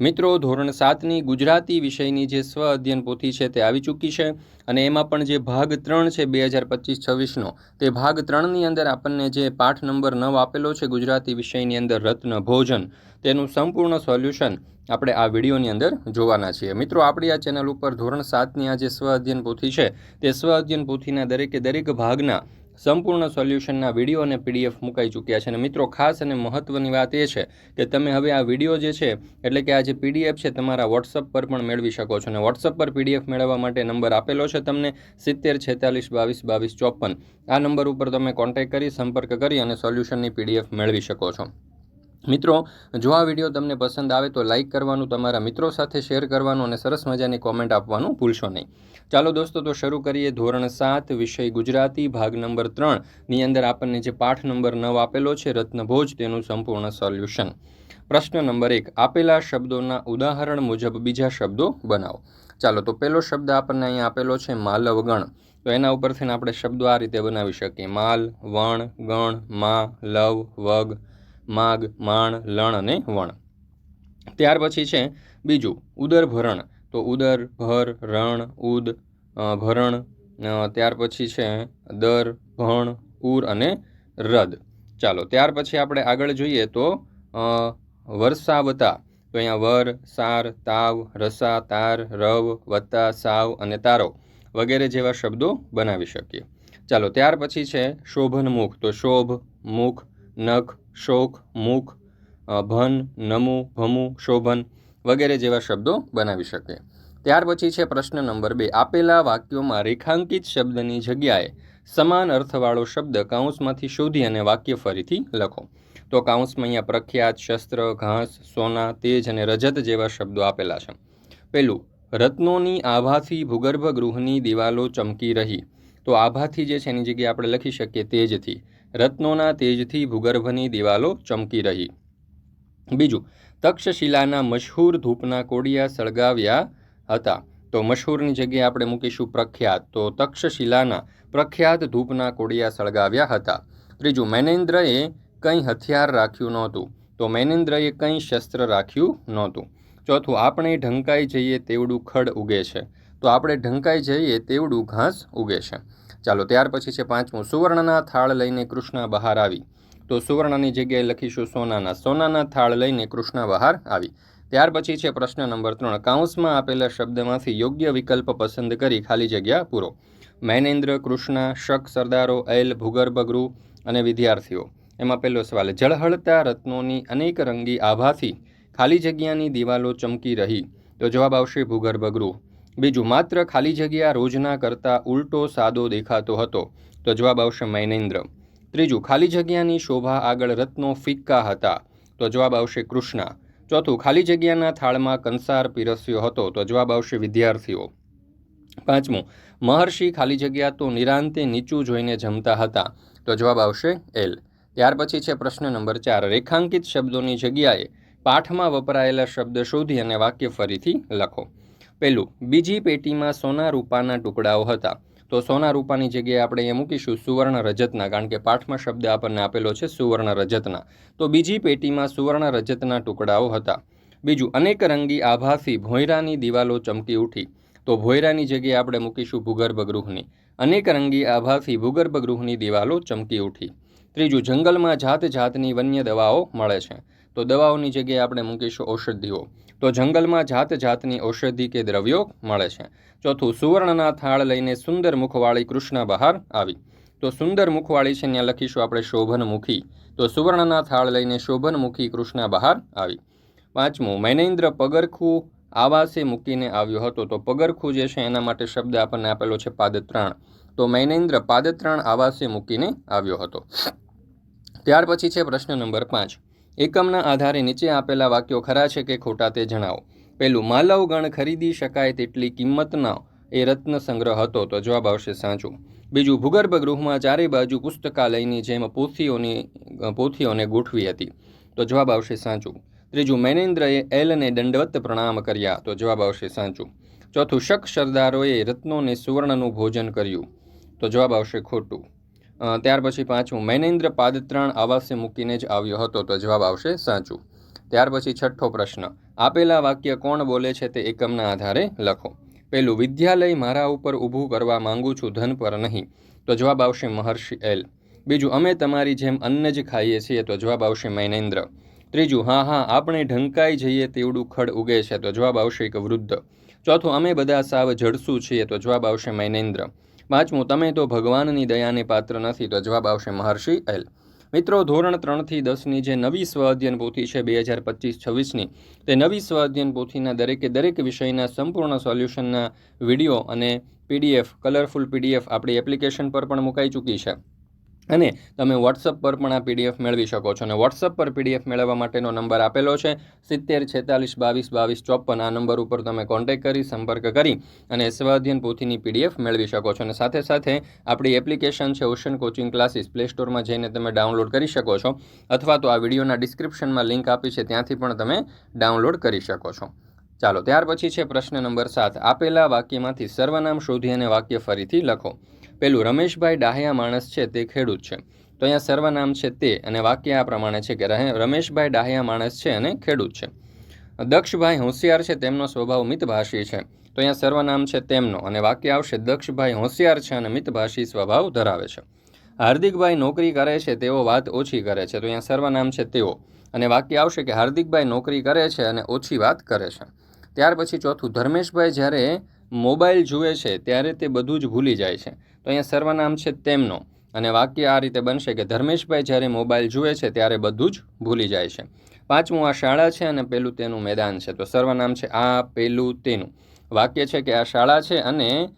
મિત્રો, ધોરણ સાતની ગુજરાતી વિષયની જે સ્વ અધ્યયન પોથી છે તે આવી ચૂકી છે અને એમાં પણ જે ભાગ ત્રણ છે બે હજાર પચીસ છવ્વીસનો, તે ભાગ ત્રણની અંદર આપણને જે પાઠ નંબર નવ આપેલો છે ગુજરાતી વિષયની અંદર રત્ન ભોજન, તેનું સંપૂર્ણ સોલ્યુશન આપણે આ વિડીયોની અંદર જોવાના છીએ. મિત્રો, આપણી આ ચેનલ ઉપર ધોરણ સાતની આ જે સ્વ અધ્યયન પોથી છે, તે સ્વ અધ્યયન પોથીના દરેકે દરેક ભાગના સંપૂર્ણ સોલ્યુશનના વીડિયો અને પીડીએફ મુકાઈ ચૂક્યા છે. અને મિત્રો, ખાસ અને મહત્ત્વની વાત એ છે કે તમે હવે આ વીડિયો જે છે, એટલે કે આ જે પીડીએફ છે, તમારા વોટ્સઅપ પર પણ મેળવી શકો છો. અને વોટ્સઅપ પર પીડીએફ મેળવવા માટે નંબર આપેલો છે તમને સિત્તેર છેતાલીસ બાવીસ બાવીસ ચોપન. આ નંબર ઉપર તમે કોન્ટેક્ટ કરી, સંપર્ક કરી અને સોલ્યુશનની પીડીએફ મેળવી શકો છો. મિત્રો, જો આ વીડિયો તમને પસંદ આવે તો લાઇક કરવાનું, તમારા મિત્રો સાથે શેર કરવાનું અને સરસ મજાની કોમેન્ટ આપવાનું ભૂલશો નહીં. ચાલો દોસ્તો, તો શરૂ કરીએ ધોરણ સાત, વિષય ગુજરાતી, ભાગ નંબર ત્રણની અંદર આપણને જે પાઠ નંબર નવ આપેલો છે, રત્નભોજ, તેનું સંપૂર્ણ સોલ્યુશન. પ્રશ્ન નંબર એક, આપેલા શબ્દોના ઉદાહરણ મુજબ બીજા શબ્દો બનાવો. ચાલો, તો પહેલો શબ્દ આપણને અહીંયા આપેલો છે માલવ ગણ તો એના ઉપરથી આપણે શબ્દો આ રીતે બનાવી શકીએ. માલ, વણ, ગણ, મા, લવ, વગ માગ માણ, લણ અને વણ. ત્યાર પછી છે બીજું ઉદર ભરણ તો ઉદર, ભર, રણ, ઉદ ભરણ. ત્યાર પછી છે દર, ભણ, ઉર અને રદ. ચાલો, ત્યાર પછી આપણે આગળ જોઈએ તો વરસાવતા. તો અહીંયા વર, સાર, તાવ, રસા, તાર, રવ, વત્તા, સાવ અને તારો વગેરે જેવા શબ્દો બનાવી શકીએ. ચાલો, ત્યાર પછી છે શોભન મુખ તો શોભ, મુખ, નખ શોખ મુખ ભન, નમુ, ભમુ, શોભન વગેરે જેવા શબ્દો બનાવી શકે. ત્યાર પછી છે પ્રશ્ન નંબર બે. આપેલા વાક્યોમાં રેખાંકિત શબ્દની જગ્યાએ સમાન અર્થવાળો શબ્દ કાઉન્સમાંથી શોધી અને વાક્ય ફરીથી લખો. તો કાઉન્સમાં અહીંયા પ્રખ્યાત, શસ્ત્ર, ઘાસ, સોના, તેજ અને રજત જેવા શબ્દો આપેલા છે. પેલું, રત્નોની આભાથી ભૂગર્ભ ગૃહની દિવાલો ચમકી રહી. તો આભાથી જે છે એની જગ્યાએ આપણે લખી શકીએ તેજથી. રત્નોના તેજથી ભૂગર્ભની દિવાલો ચમકી રહી. બીજું, તક્ષશિલાના મશહૂર ધૂપના કોડિયા સળગાવ્યા હતા. તો મશહૂરની જગ્યાએ આપણે મૂકીશું પ્રખ્યાત. તો તક્ષશિલાના પ્રખ્યાત ધૂપના કોડિયા સળગાવ્યા હતા. ત્રીજું, મૈનેન્દ્રએ કંઈ હથિયાર રાખ્યું નહોતું. તો મૈનેન્દ્રએ કંઈ શસ્ત્ર રાખ્યું નહોતું. ચોથું, આપણે ઢંકાઈ જઈએ તેવડું ખડ ઉગે છે. તો આપણે ઢંકાઈ જઈએ તેવડું ઘાસ ઉગે છે. ચાલો, ત્યાર પછી છે પાંચમું. સુવર્ણના થાળ લઈને કૃષ્ણ બહાર આવી. તો સુવર્ણની જગ્યાએ લખીશું સોનાના. સોનાના થાળ લઈને કૃષ્ણ બહાર આવી. ત્યાર પછી છે પ્રશ્ન નંબર ત્રણ. કાઉન્સમાં આપેલા શબ્દમાંથી યોગ્ય વિકલ્પ પસંદ કરી ખાલી જગ્યા પૂરો. મૈનેન્દ્ર કૃષ્ણ, શક, સરદારો એલ ભૂગર્ભ, ગૃહ અને વિદ્યાર્થીઓ. એમાં પહેલો સવાલ. જળહળતા રત્નોની અનેક રંગી આભાથી ખાલી જગ્યાની દિવાલો ચમકી રહી. તો જવાબ આવશે ભૂગર્ભ ગૃહ. બીજું, માત્ર ખાલી જગ્યા રોજના કરતાં ઉલટો સાદો દેખાતો હતો. તો જવાબ આવશે મૈનેન્દ્ર ત્રીજું, ખાલી જગ્યાની શોભા આગળ રત્નો ફિક્કા હતા. તો જવાબ આવશે કૃષ્ણા. ચોથું, ખાલી જગ્યાના થાળમાં કંસાર પીરસ્યો હતો. તો જવાબ આવશે વિદ્યાર્થીઓ. પાંચમું, મહર્ષિ ખાલી જગ્યા તો નિરાંતે નીચું જોઈને જમતા હતા. તો જવાબ આવશે એલ. ત્યાર પછી છે પ્રશ્ન નંબર ચાર. રેખાંકિત શબ્દોની જગ્યાએ પાઠમાં વપરાયેલા શબ્દ શોધી અને વાક્ય ફરીથી લખો. પહેલું બીજી પેટીમાં સોના રૂપાના ટુકડાઓ હતા. તો સોના રૂપાની જગ્યાએ આપણે અહીંયા મૂકીશું સુવર્ણ રજતના, કારણ કે પાઠમાં શબ્દ આપણને આપેલો છે સુવર્ણ રજતના. તો બીજી પેટીમાં સુવર્ણ રજતના ટુકડાઓ હતા. બીજું, અનેક રંગી આભાસી ભોયરાની દિવાલો ચમકી ઉઠી. તો ભોયરાની જગ્યાએ આપણે મૂકીશું ભૂગર્ભ ગૃહની. અનેક રંગી આભાસી ભૂગર્ભ ગૃહની દિવાલો ચમકી ઉઠી. ત્રીજું, જંગલમાં જાત જાતની વન્ય દવાઓ મળે છે. તો દવાઓની જગ્યાએ આપણે મૂકીશું ઔષધિઓ. તો જંગલમાં જાત જાતની ઔષધિ કે દ્રવ્યો મળે છે. ચોથું, સુવર્ણના થાળ લઈને સુંદર મુખવાળી કૃષ્ણ બહાર આવી. તો સુંદર મુખવાળી છે, ત્યાં લખીશું આપણે શોભનમુખી. તો સુવર્ણના થાળ લઈને શોભનમુખી કૃષ્ણ બહાર આવી. પાંચમું, મૈનેન્દ્ર પગરખું આવાસે મૂકીને આવ્યો હતો. તો પગરખું જે છે, એના માટે શબ્દ આપણને આપેલો છે પાદત્રાણ. તો મૈનેન્દ્ર પાદત્રાણ આવાસે મૂકીને આવ્યો હતો. ત્યાર પછી છે પ્રશ્ન નંબર પાંચ. એકમના આધારે નીચે આપેલા વાક્યો ખરા છે કે ખોટા તે જણાવો. પહેલું, માલવ ગણ ખરીદી શકાય તેટલી કિંમતનો એ રત્ન સંગ્રહ હતો. તો જવાબ આવશે સાચું. બીજું, ભૂગર્ભ ગૃહમાં ચારે બાજુ પુસ્તકાલયની જેમ પોથીઓની, પોથીઓને ગોઠવી હતી. તો જવાબ આવશે સાચું. ત્રીજું, મેનેન્દ્રએ એલને દંડવત પ્રણામ કર્યા. તો જવાબ આવશે સાચું. ચોથું, શક સરદારોએ રત્નોને સુવર્ણનું ભોજન કર્યું. તો જવાબ આવશે ખોટું. ત્યાર પછી પાંચમું, મૈનેન્દ્ર પાદત્રાણ આવાસે મૂકીને જ આવ્યો હતો. તો જવાબ આવશે સાચું. ત્યાર પછી છઠ્ઠો પ્રશ્ન, આપેલા વાક્ય કોણ બોલે છે તે એકમના આધારે લખો. પહેલું વિદ્યાલય મારા ઉપર ઊભું કરવા માંગુ છું, ધન પર નહીં. તો જવાબ આવશે મહર્ષિ એલ. બીજું, અમે તમારી જેમ અન્ન જ ખાઈએ છીએ. તો જવાબ આવશે મૈનેન્દ્ર. ત્રીજું, હા હા, આપણે ઢંકાઈ જઈએ તેવડું ખડ ઉગે છે. તો જવાબ આવશે એક વૃદ્ધ. ચોથું, અમે બધા સાવ જડસું છીએ. તો જવાબ આવશે મૈનેન્દ્ર. પાંચમું તમે તો ભગવાનની દયાને પાત્ર નથી, તો જવાબ આવશે મહર્ષિ એલ. મિત્રો, ધોરણ ત્રણથી દસની જે નવી સ્વ અધ્યયન પોથી છે બે હજાર પચીસ છવ્વીસની, તે નવી સ્વ અધ્યયન પોથીના દરેકે દરેક વિષયના સંપૂર્ણ સોલ્યુશનના વીડિયો અને પીડીએફ, કલરફુલ પીડીએફ આપણી એપ્લિકેશન પર પણ મુકાઈ ચૂકી છે. અને તમે વોટ્સઅપ પર પણ આ પીડીએફ મેળવી શકો છો. અને વોટ્સઅપ પર પીડીએફ મેળવવા માટેનો નંબર આપેલો છે, સિત્તેર છેતાલીસ બાવીસ બાવીસ ચોપન. આ નંબર ઉપર તમે કોન્ટેક કરી, સંપર્ક કરી અને સ્વાધ્યન પોથીની પીડીએફ મેળવી શકો છો. અને સાથે સાથે આપણી એપ્લિકેશન છે ઓશન કોચિંગ ક્લાસીસ પ્લે સ્ટોરમાં જઈને તમે ડાઉનલોડ કરી શકો છો. અથવા તો આ વિડીયોના ડિસ્ક્રિપ્શનમાં લિંક આપી છે, ત્યાંથી પણ તમે ડાઉનલોડ કરી શકો છો. ચાલો, ત્યાર પછી છે પ્રશ્ન નંબર સાત. આપેલા વાક્યમાંથી સર્વનામ શોધી અને વાક્ય ફરીથી લખો. પેલું રમેશભાઈ ડાહ્યા માણસ છે તે ખેડૂત છે. તો અહીંયા સર્વનામ છે તે અને વાક્ય આ પ્રમાણે છે કે રહે- રમેશભાઈ ડાહ્યા માણસ છે અને ખેડૂત છે. દક્ષભાઈ હોશિયાર છે તેમનો સ્વભાવ મિતભાષી છે. તો અહીંયા સર્વનામ છે તેમનો અને વાક્ય આવશે, દક્ષભાઈ હોશિયાર છે અને મિતભાષી સ્વભાવ ધરાવે છે. હાર્દિકભાઈ નોકરી કરે છે, તેઓ વાત ઓછી કરે છે. તો અહીંયા સર્વનામ છે તેઓ અને વાક્ય આવશે કે હાર્દિકભાઈ નોકરી કરે છે અને ઓછી વાત કરે છે. ત્યાર પછી ચોથું, ધર્મેશભાઈ જ્યારે મોબાઈલ જુએ છે, ત્યારે તે બધું જ ભૂલી જાય છે. તો અહીંયા સર્વનામ છે તેમનો. અને વાક્ય આ રીતે બનશે કે ધર્મેશભાઈ જ્યારે મોબાઈલ જુએ છે ત્યારે બધું જ ભૂલી જાય છે. પાંચમું આ શાળા છે અને પેલું તેનું મેદાન છે. તો સર્વનામ છે આ પેલું તેનું. વાક્ય છે કે આ શાળા છે અને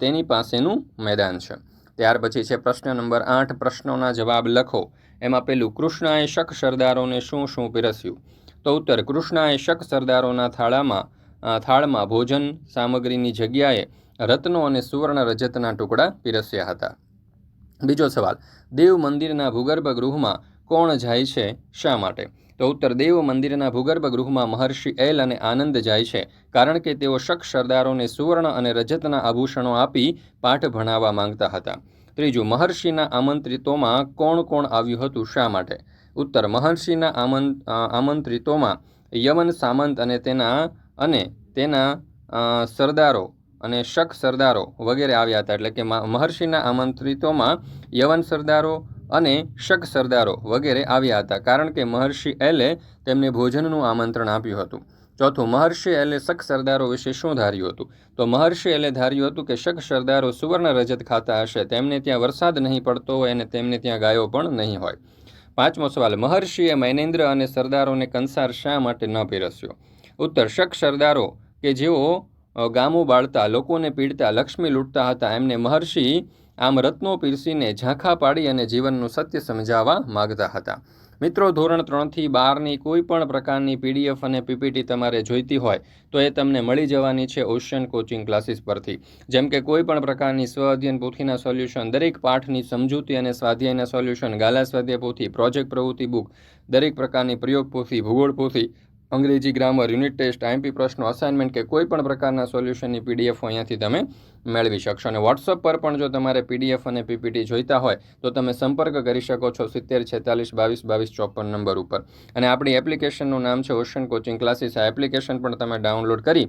તેની પાસેનું મેદાન છે. ત્યાર પછી છે પ્રશ્ન નંબર આઠ, પ્રશ્નોના જવાબ લખો. એમાં પેલું, કૃષ્ણાએ શક સરદારોને શું શું પીરસ્યું? તો ઉત્તર, કૃષ્ણાએ શક સરદારોના થાળામાં થાળમાં ભોજન સામગ્રીની જગ્યાએ રત્નો અને સુવર્ણ રજતના ટુકડા પીરસ્યા હતા. બીજો સવાલ, દેવ મંદિરના ભૂગર્ભ ગૃહમાં કોણ જાય છે, શા માટે? તો ઉત્તર, દેવ મંદિરના ભૂગર્ભ ગૃહમાં મહર્ષિ એલ અને આનંદ જાય છે, કારણ કે તેઓ શક સરદારોને સુવર્ણ અને રજતના આભૂષણો આપી પાઠ ભણાવવા માંગતા હતા. ત્રીજું, મહર્ષિના આમંત્રિતોમાં કોણ કોણ આવ્યું હતું, શા માટે? ઉત્તર, મહર્ષિના આમંત્રિતોમાં યવન સામંત અને તેના અને તેના સરદારો અને શક સરદારો વગેરે આવ્યા હતા. એટલે કે મહર્ષિના આમંત્રિતોમાં યવન સરદારો અને શક સરદારો વગેરે આવ્યા હતા. કારણ કે મહર્ષિ એલે તેમને ભોજનનું આમંત્રણ આપ્યું હતું. ચોથું, મહર્ષિ એલે શક સરદારો વિશે શું ધાર્યું હતું? તો મહર્ષિ એલે ધાર્યું હતું કે શક સરદારો સુવર્ણ રજત ખાતા હશે. તેમને ત્યાં વરસાદ નહીં પડતો હોય અને તેમને ત્યાં ગાયો પણ નહીં હોય. પાંચમો સવાલ, મહર્ષિએ મૈનેન્દ્ર અને સરદારોને કંસાર શા માટે ન પીરસ્યો? ઉત્તર, શક સરદારો કે જેઓ ગામો બાળતા, લોકોને પીડતા, લક્ષ્મી લૂંટતા હતા. એમને મહર્ષિ આમ રત્નો પીરસીને ઝાંખા પાડી અને જીવનનું સત્ય સમજાવવા માગતા હતા. મિત્રો, ધોરણ ત્રણથી બારની કોઈ પણ પ્રકારની પીડીએફ અને પીપીટી તમારે જોઈતી હોય, તો એ તમને મળી જવાની છે ઓશિયન કોચિંગ ક્લાસીસ પરથી. જેમ કે કોઈ પણ પ્રકારની સ્વઅધ્યયન પોથીના સોલ્યુશન, દરેક પાઠની સમજૂતી અને સ્વાધ્યાયના સોલ્યુશન, ગાલા સ્વાધ્યાય પોથી, પ્રોજેક્ટ પ્રવૃત્તિ બુક, દરેક પ્રકારની પ્રયોગ પોથી, ભૂગોળ પોથી અંગ્રેજી ગ્રામર, યુનિટ ટેસ્ટ આઈએમપી પ્રશ્નો અસાઇનમેન્ટ કે કોઈ પણ પ્રકારના સોલ્યુશનની પીડીએફ અહીંયાથી તમે મેળવી શકશો. અને વોટ્સઅપ પર પણ જો તમારે પીડીએફ અને પીપીટી જોઈતા હોય, તો તમે સંપર્ક કરી શકો છો સિત્તેર છેતાલીસ બાવીસ બાવીસ ચોપન નંબર ઉપર. અને આપણી એપ્લિકેશનનું નામ છે ઓશન કોચિંગ ક્લાસીસ. આ એપ્લિકેશન પણ તમે ડાઉનલોડ કરી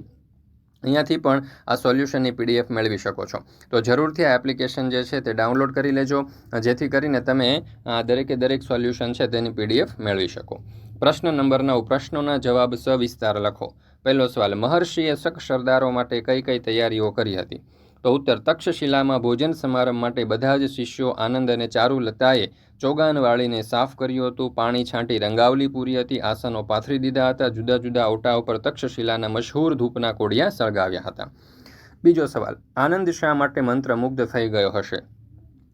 અહીંયાથી પણ આ સોલ્યુશનની પીડીએફ મેળવી શકો છો. તો જરૂરથી આ એપ્લિકેશન જે છે તે ડાઉનલોડ કરી લેજો. જેથી કરીને તમે આ દરેકે દરેક સોલ્યુશન છે તેની પીડીએફ મેળવી શકો. પ્રશ્ન નંબર નવ પ્રશ્નોના જવાબ સવિસ્તાર લખો. પહેલો સવાલ, મહર્ષિએ શક સરદારો માટે કઈ કઈ તૈયારીઓ કરી હતી? તો ઉત્તર, તક્ષશિલામાં ભોજન સમારંભ માટે બધા જ શિષ્યો આનંદ અને ચારુલતાએ ચોગાન વાળીને સાફ કર્યું હતું, પાણી છાંટી રંગાવલી પૂરી હતી, આસનો પાથરી દીધા હતા, જુદા જુદા ઓટા ઉપર તક્ષશિલાના મશહૂર ધૂપના કોડિયા સળગાવ્યા હતા. બીજો સવાલ, આનંદ શા માટે મંત્રમુગ્ધ થઈ ગયો હશે?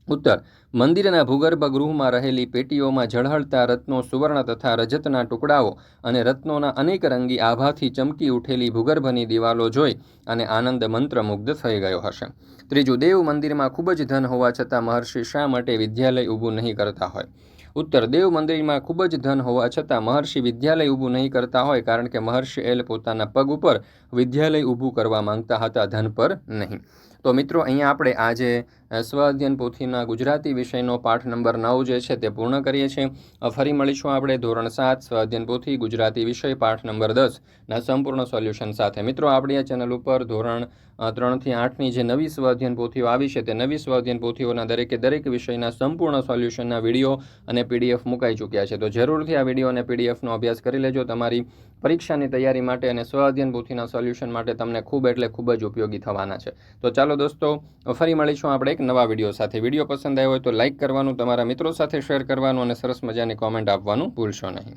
ઉત્તર. મંદિરના ભૂગર્ભ ગૃહમાં રહેલી પેટીઓમાં ઝળહળતા રત્નો, સુવર્ણ તથા રજતના ટુકડાઓ અને રત્નોના અનેક રંગી આભાથી ચમકી ઉઠેલી ભૂગર્ભની દિવાલો જોઈ અને આનંદ મંત્રમુગ્ધ થઈ ગયો હશે. ત્રીજું, દેવ મંદિરમાં ખૂબ જ ધન હોવા છતાં મહર્ષિ શા માટે વિદ્યાલય ઊભું નહીં કરતા હોય? ઉત્તર, દેવ મંદિરમાં ખૂબ જ ધન હોવા છતાં મહર્ષિ વિદ્યાલય ઊભું નહીં કરતા હોય કારણ કે મહર્ષિ એલ પોતાના પગ ઉપર વિદ્યાલય ઊભું કરવા માંગતા હતા ધન પર નહીં. તો મિત્રો અહીંયા આપણે આજે જે અ, સ્વ અધ્યયન પોથીના ગુજરાતી વિષયનો પાઠ નંબર નવ જે છે તે પૂર્ણ કરીએ છીએ. ફરી મળીશું આપણે ધોરણ સાત સ્વાધ્યન પોથી ગુજરાતી વિષય પાઠ નંબર દસના સંપૂર્ણ સોલ્યુશન સાથે. મિત્રો આપણી આ ચેનલ ઉપર ધોરણ ત્રણથી આઠની જે નવી સ્વાધ્યન પોથીઓ આવી છે તે નવી સ્વાધ્યન પોથીઓના દરેકે દરેક વિષયના સંપૂર્ણ સોલ્યુશનના વીડિયો અને પીડીએફ મુકાઈ ચૂક્યા છે. તો જરૂરથી આ વીડિયો અને પીડીએફનો અભ્યાસ કરી લેજો. તમારી પરીક્ષાની તૈયારી માટે અને સ્વ અધ્યયન પોથીના સોલ્યુશન માટે તમને ખૂબ એટલે ખૂબ જ ઉપયોગી થવાના છે. તો ચાલો દોસ્તો, ફરી મળીશું આપણે એક નવા વીડિયો સાથે. વીડિયો પસંદ આવ્યો હોય તો લાઇક કરવાનું, તમારા મિત્રો સાથે શેર કરવાનું અને સરસ મજાની કોમેન્ટ આપવાનું ભૂલશો નહીં.